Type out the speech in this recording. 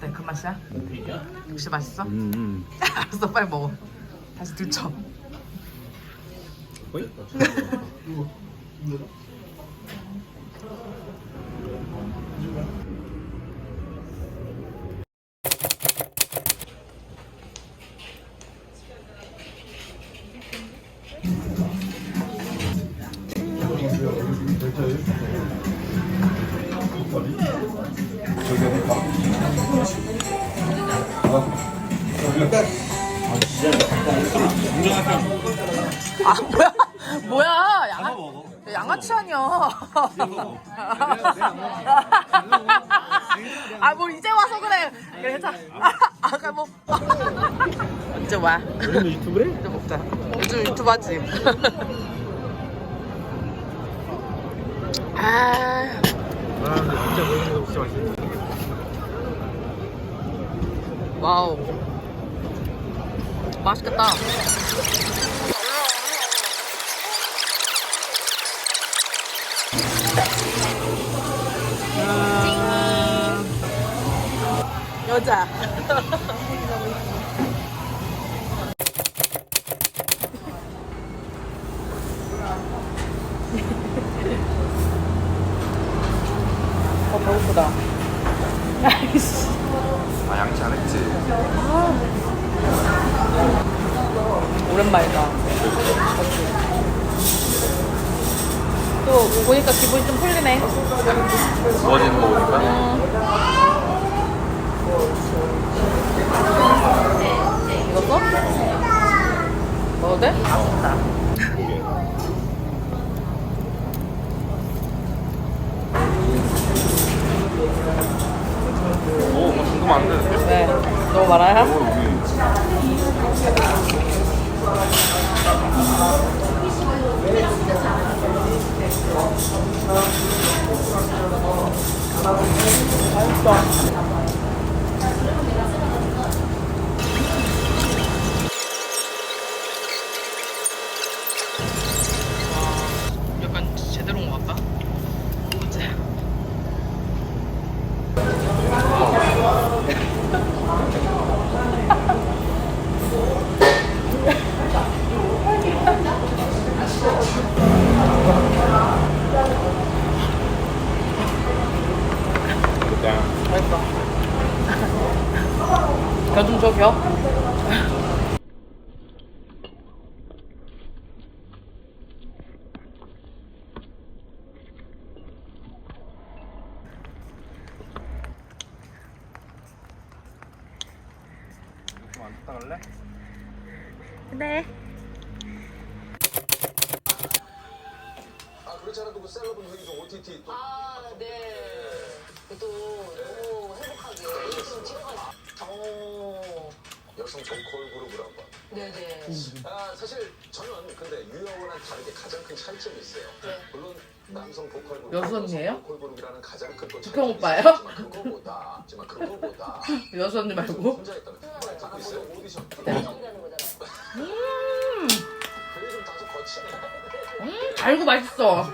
어때? 그 맛이야? 역시 맛있어? 음, 음. 알았어 빨리 먹어 다시 들쳐 어이? 아 뭐야? 뭐야? 양아 양아치 아니야 아뭘 이제 와서 그래. 그래 자 아까 뭐. 이제 뭐야 요즘 유튜브래? 이제 먹자. 요즘 유튜브 하지. 아. 아 근데 진짜 모르는 거 진짜 맛있어. 와우. 맛있겠다 여자 어 배고프다 아이씨 아 양치 안 했지? 오랜만이다. 또 보니까 기분이 좀 풀리네. 좋아지는 거 보니까 이거 써? 먹어도 돼? 오 뭐 궁금 안 되는데? 왜? 너무 많아요? 오 여기 약간 제대로 온것 같다. 그치? 맛있어. 겨좀 줘, 겨. 좀안 뜯다 갈래? 네. 아 그렇잖아 그 셀럽은 좀 OTT 또 아, 네. 또 너무 행복하게 열심히 찍어가지고. 어, 여성 보컬 그룹을 한번 네네. 아 사실 저는 근데 유형과는 다르게 가장 큰 차이점이 있어요 네. 물론 남성 보컬 그룹 여수언니예요? 보컬 그룹이라는 가장 큰또 북형 오빠예요? 그거보다 하지만 그거보다 여수 언니 말고. 혼자 있다면 말 듣고 있어요 오디션 정리하는 거잖아. 음, 그게 좀 다소 거치네 음, 달고 맛있어.